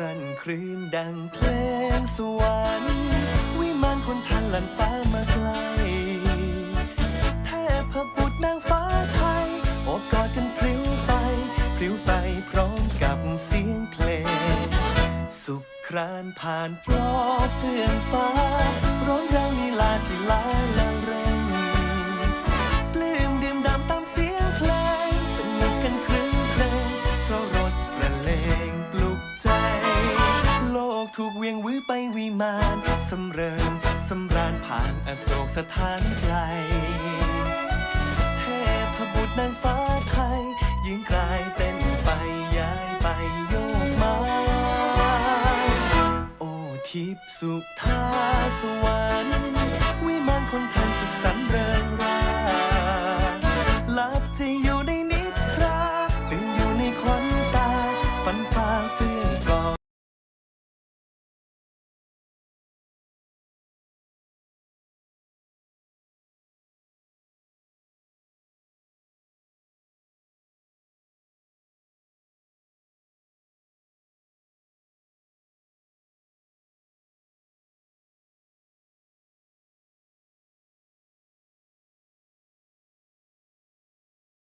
รั่นครื้นดังเพลงสวรรค์วิมานคนทันลันฟ้ามาไกลเทพบุตรนางฟ้าไทยโอบกอดกันพริ้วไปพริ้วไปพร้อมกับเสียงเพลง สุขครานผ่านฟลอเฟื่องฟ้า ถูกเวียงวื้อไปวิมานสำเริงสำราญผ่านอโศกสถานไกล เทพบุตรนางฟ้าไทยยิงกลายเต้นไปย้ายไปโยกมา โอทิพสุธาสวรรค์